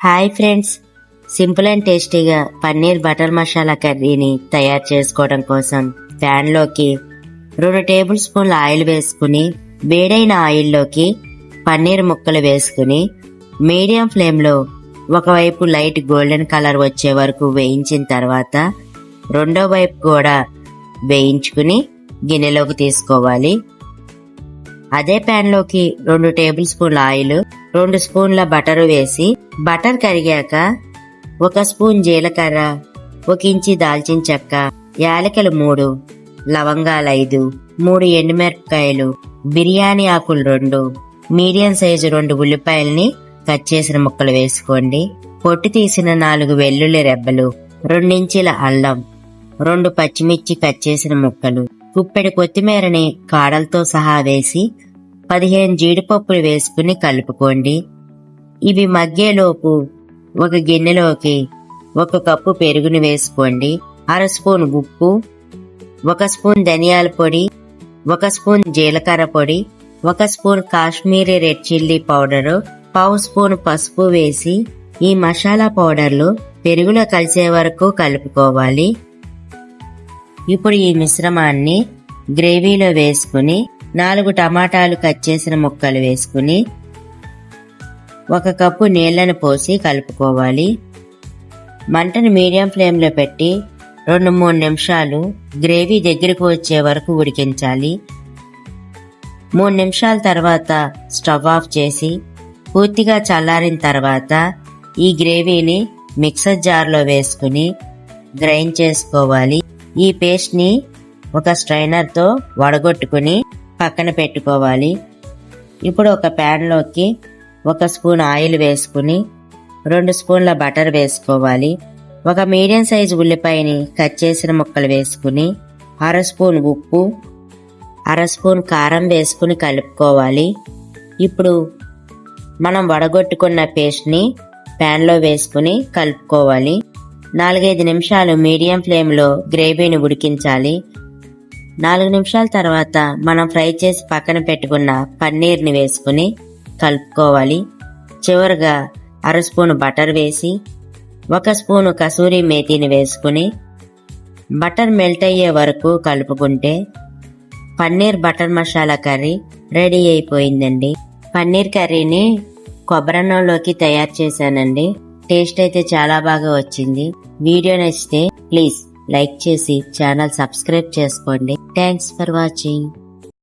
Hi friends. Simple and టేస్టీగా paneer butter masala కర్రీని తయారు చేసుకోవడం కోసం ప్యాన్లోకి రెండు టేబుల్ స్పూన్ల ఆయిల్ వేసుకుని వేడైన ఆయిల్లోకి పన్నీర్ ముక్కలు వేసుకుని మీడియం ఫ్లేమ్లో ఒకవైపు లైట్ గోల్డెన్ కలర్ వచ్చే వరకు వేయించిన తర్వాత రెండో వైపు కూడా వేయించుకుని గిన్నెలోకి తీసుకోవాలి. అదే ప్యాన్లోకి రెండు టేబుల్ స్పూన్ల ఆయిల్ రెండు స్పూన్ల బటర్ వేసి బటర్ కరిగాక ఒక స్పూన్ జీలకర్ర ఒక ఇంచి దాల్చిన చెక్క యాలకలు మూడు లవంగాలు ఐదు మూడు ఎండుమిరపకాయలు బిర్యానీ ఆకులు రెండు మీడియం సైజు రెండు ఉల్లిపాయల్ని కట్ చేసిన ముక్కలు వేసుకోండి. పొట్టు తీసిన నాలుగు వెల్లుల్లి రెబ్బలు రెండించీల అల్లం రెండు పచ్చిమిర్చి కట్ చేసిన ముక్కలు. ఉప్పెడు కొత్తిమీరని కాడలతో సహా వేసి పదిహేను జీడిపప్పులు వేసుకుని కలుపుకోండి. ఇవి మగ్గేలోపు ఒక గిన్నెలోకి ఒక కప్పు పెరుగుని వేసుకోండి. అర స్పూన్ ఉప్పు ఒక స్పూన్ ధనియాల పొడి ఒక స్పూన్ జీలకర్ర పొడి ఒక spoon Kashmiri red chilli powder పావు స్పూన్ పసుపు వేసి ఈ మసాలా పౌడర్లు పెరుగులో కలిసే వరకు కలుపుకోవాలి. ఇప్పుడు ఈ మిశ్రమాన్ని గ్రేవీలో వేసుకుని నాలుగు టమాటాలు కట్ చేసిన ముక్కలు వేసుకుని ఒక కప్పు నీళ్ళను పోసి కలుపుకోవాలి. మంటను మీడియం ఫ్లేమ్లో పెట్టి రెండు మూడు నిమిషాలు గ్రేవీ దగ్గరకు వచ్చే వరకు ఉడికించాలి. మూడు నిమిషాల తర్వాత స్టవ్ ఆఫ్ చేసి పూర్తిగా చల్లారిన తర్వాత ఈ గ్రేవీని మిక్సర్ జార్లో వేసుకుని గ్రైండ్ చేసుకోవాలి. ఈ పేస్ట్ని ఒక స్ట్రైనర్తో వడగొట్టుకుని పక్కన పెట్టుకోవాలి. ఇప్పుడు ఒక ప్యాన్లోకి ఒక స్పూన్ ఆయిల్ వేసుకుని రెండు స్పూన్ల బటర్ వేసుకోవాలి. ఒక మీడియం సైజు ఉల్లిపాయని కట్ చేసిన ముక్కలు వేసుకుని అర స్పూన్ ఉప్పు అర స్పూన్ కారం వేసుకుని కలుపుకోవాలి. ఇప్పుడు మనం వడగొట్టుకున్న పేస్ట్ని ప్యాన్లో వేసుకుని కలుపుకోవాలి. నాలుగైదు నిమిషాలు మీడియం ఫ్లేమ్లో గ్రేవీని ఉడికించాలి. నాలుగు నిమిషాల తర్వాత మనం ఫ్రై చేసి పక్కన పెట్టుకున్న పన్నీర్ని వేసుకుని కలుపుకోవాలి. చివరిగా అర స్పూన్ బటర్ వేసి ఒక స్పూను కసూరి మేతిని వేసుకుని బటర్ మెల్ట్ అయ్యే వరకు కలుపుకుంటే paneer butter masala curry ready అయిపోయిందండి. పన్నీర్ కర్రీని కొబ్బరన్నంలోకి తయారు చేశానండి. టేస్ట్ అయితే చాలా బాగా వచ్చింది. వీడియో నచ్చితే ప్లీజ్ లైక్ చేసి ఛానల్ సబ్స్క్రైబ్ చేసుకోండి. Thanks for watching.